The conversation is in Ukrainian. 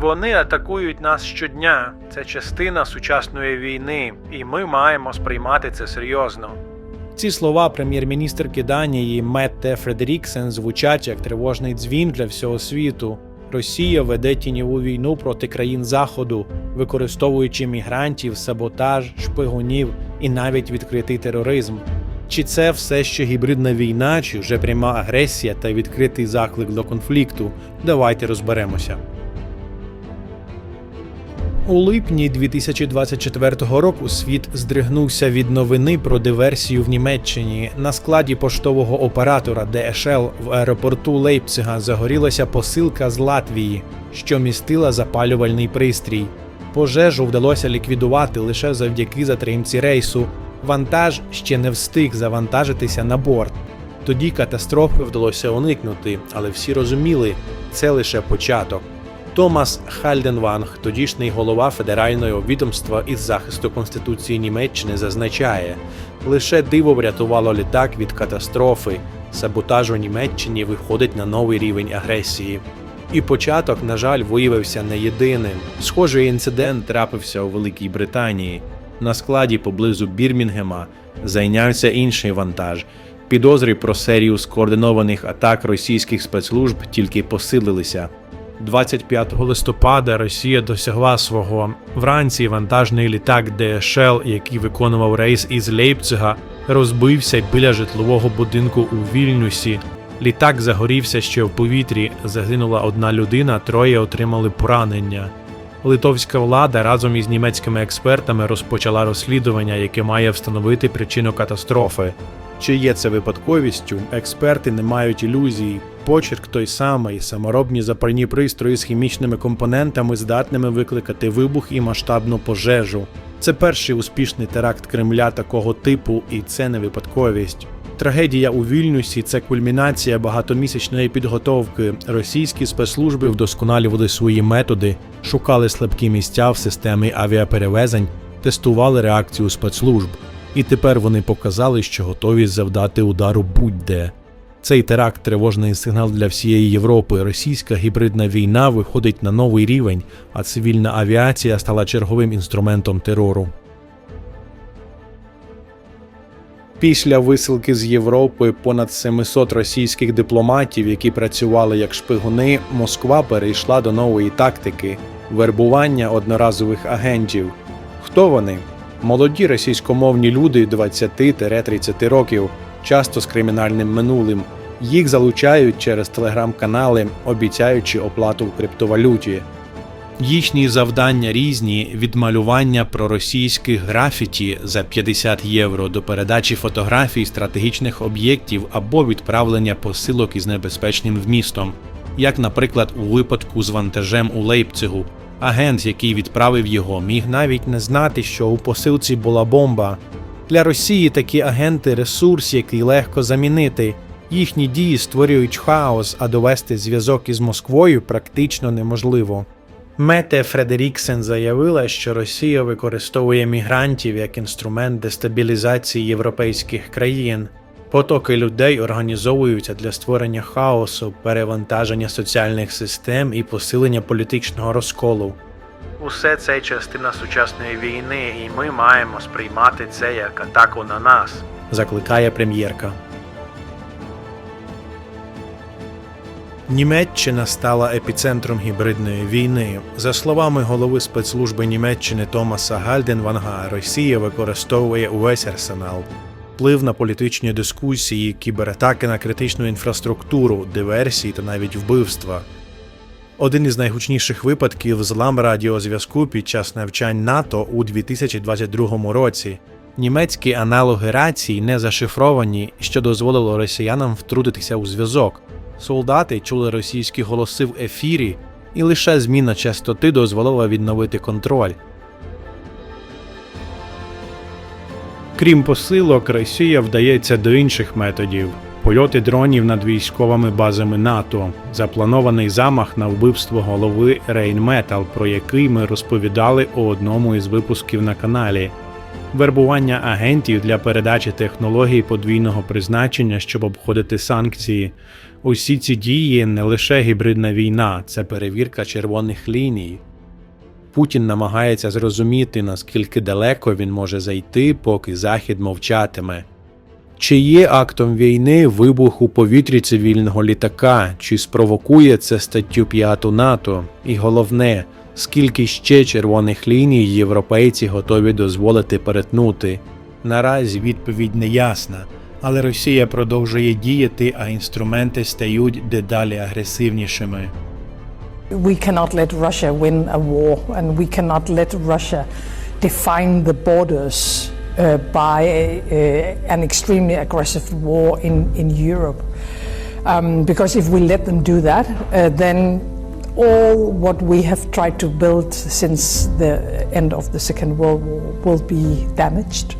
Вони атакують нас щодня. Це частина сучасної війни, і ми маємо сприймати це серйозно. Ці слова прем'єр-міністерки Данії Метте Фредеріксен звучать як тривожний дзвін для всього світу. Росія веде тіньову війну проти країн Заходу, використовуючи мігрантів, саботаж, шпигунів і навіть відкритий тероризм. Чи це все ще гібридна війна, чи вже пряма агресія та відкритий заклик до конфлікту? Давайте розберемося. У липні 2024 року світ здригнувся від новини про диверсію в Німеччині. На складі поштового оператора DHL в аеропорту Лейпцига загорілася посилка з Латвії, що містила запалювальний пристрій. Пожежу вдалося ліквідувати лише завдяки затримці рейсу. Вантаж ще не встиг завантажитися на борт. Тоді катастрофи вдалося уникнути, але всі розуміли, це лише початок. Томас Хальденванг, тодішній голова федерального відомства із захисту Конституції Німеччини, зазначає, лише диво врятувало літак від катастрофи. Саботаж у Німеччині виходить на новий рівень агресії. І початок, на жаль, виявився не єдиним. Схожий інцидент трапився у Великій Британії. На складі поблизу Бірмінгема зайнявся інший вантаж. Підозри про серію скоординованих атак російських спецслужб тільки посилилися. 25 листопада Росія досягла свого. Вранці вантажний літак DHL, який виконував рейс із Лейпцига, розбився біля житлового будинку у Вільнюсі. Літак загорівся ще в повітрі. Загинула одна людина, троє отримали поранення. Литовська влада разом із німецькими експертами розпочала розслідування, яке має встановити причину катастрофи. Чи є це випадковістю? Експерти не мають ілюзій. Почерк той самий, саморобні запальні пристрої з хімічними компонентами, здатними викликати вибух і масштабну пожежу. Це перший успішний теракт Кремля такого типу, і це не випадковість. Трагедія у Вільнюсі це кульмінація багатомісячної підготовки. Російські спецслужби вдосконалювали свої методи, шукали слабкі місця в системі авіаперевезень, тестували реакцію спецслужб. І тепер вони показали, що готові завдати удару будь-де. Цей теракт тривожний сигнал для всієї Європи. Російська гібридна війна виходить на новий рівень, а цивільна авіація стала черговим інструментом терору. Після висилки з Європи понад 700 російських дипломатів, які працювали як шпигуни, Москва перейшла до нової тактики вербування одноразових агентів. Хто вони? Молоді російськомовні люди 20-30 років, часто з кримінальним минулим. Їх залучають через телеграм-канали, обіцяючи оплату в криптовалюті. Їхні завдання різні від малювання проросійських графіті за 50 євро до передачі фотографій стратегічних об'єктів або відправлення посилок із небезпечним вмістом, як, наприклад, у випадку з вантажем у Лейпцигу. Агент, який відправив його, міг навіть не знати, що у посилці була бомба. Для Росії такі агенти ресурс, який легко замінити. Їхні дії створюють хаос, а довести зв'язок із Москвою практично неможливо. Мете Фредеріксен заявила, що Росія використовує мігрантів як інструмент дестабілізації європейських країн. Потоки людей організовуються для створення хаосу, перевантаження соціальних систем і посилення політичного розколу. Усе це частина сучасної війни, і ми маємо сприймати це як атаку на нас, закликає прем'єрка. Німеччина стала епіцентром гібридної війни. За словами голови спецслужби Німеччини Томаса Гальденванга, Росія використовує увесь арсенал. Вплив на політичні дискусії, кібератаки на критичну інфраструктуру, диверсії та навіть вбивства. Один із найгучніших випадків злам радіозв'язку під час навчань НАТО у 2022 році. Німецькі аналоги рацій не зашифровані, що дозволило росіянам втрутитися у зв'язок. Солдати чули російські голоси в ефірі, і лише зміна частоти дозволила відновити контроль. Крім посилок, Росія вдається до інших методів. Польоти дронів над військовими базами НАТО, запланований замах на вбивство голови Рейнметал, про який ми розповідали у одному із випусків на каналі. вербування агентів для передачі технологій подвійного призначення, щоб обходити санкції. Усі ці дії не лише гібридна війна, це перевірка червоних ліній. Путін намагається зрозуміти, наскільки далеко він може зайти, поки Захід мовчатиме. Чи є актом війни вибух у повітрі цивільного літака, чи спровокує це статтю 5 НАТО? І головне, скільки ще червоних ліній європейці готові дозволити перетнути? Наразі відповідь не ясна, але Росія продовжує діяти, а інструменти стають дедалі агресивнішими. We cannot let Russia win a war, and we cannot let Russia define the borders uh, by uh, an extremely aggressive war in, in Europe. Um, because if we let them do that, uh, then all what we have tried to build since the end of the Second World War will be damaged.